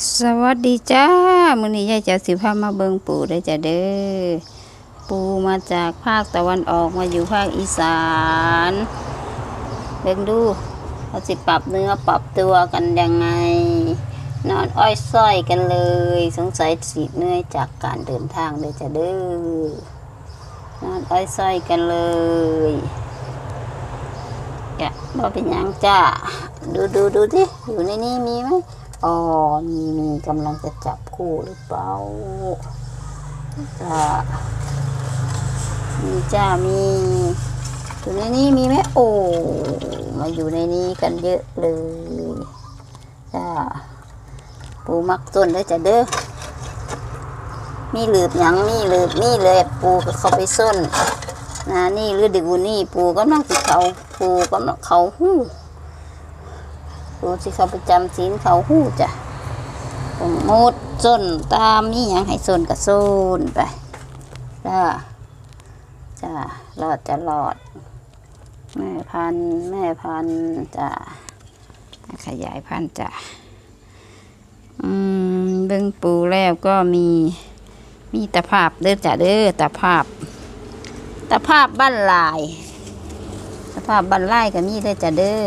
สวัสดีจ้ามื้อนี้ยายจะสิพามาเบิ่งปู่ได้จ้ะเด้อปู่มาจากภาคตะวันออกมาอยู่ภาคอีสานเบิ่งดูเขาสิปรับเนื้อปรับตัวกันยังไง นอนอ้อยส้อยกันเลย สงสัยสิเหนื่อยจากการเดินทางเลยจ้ะเด้อนอนอ้อยส้อยกันเลยอย่าบ่เป็นยังจ้าดูดูดูดิอยู่ในนี้มีไหม อ๋อมีมีกำลังจะจับคู่หรือเปล่าจ้ามีจ้ามีอยู่ในนี้มีไหมโอ้มาอยู่ในนี้กันเยอะเลยจ้าปูมักต้นเลยจ้ะเด้อมีหลืบหยังมีหลืบมีเลยปูก็เข้าไปส้นนะนี่ฤดูนี่ปูก็นั่งสิเขาปูก็นั่งเขาหู้ ปูสิเขาปจำศีลเขาหู้จ้ะต้องมุดส้นตามนี่ยังให้ส้นกับส้นไปจ้าจ้ารอดจะรอด แม่พันแม่พันจ้ะขยายพันจ้ะอืมเบิ่งปูแล้วก็มีมีตะภาพเด้อจ้ะเด้อตะภาพตะภาพบ้านลาย ตะภาพบ้านลายก็มีเด้อจ้ะเด้อ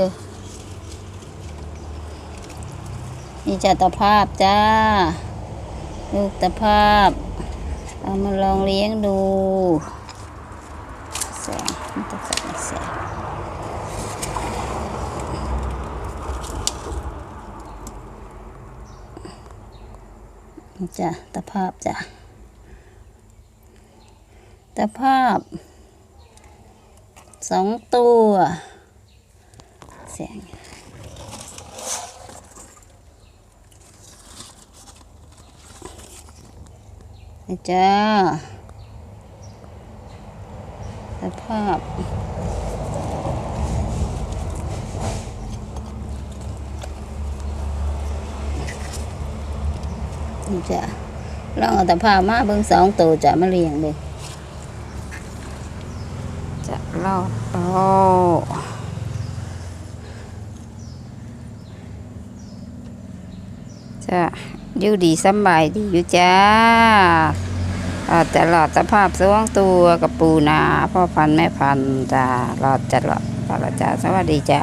นี่จะตะภาพจ้า ลูกตะภาพ เอามาลองเลี้ยงดูแสงมันจะใส่แสงนี่จ้ะตะภาพจ้ะตะภาพสองตัวแสง นะ จ้า สภาพ นี่จ้ะลองเอาแต่ผ้ามาเบิ่งสองตัวจะมาเรียงเลยจะเล่าโตจะ อยู่ดีสบายดีอยู่จ้าอาจะหลอดสภาพสวงตัวกับปูนาพ่อพันธุ์แม่พันธุ์จ้าหลอดจะหลอดหลอดจ้าสวัสดีจ้า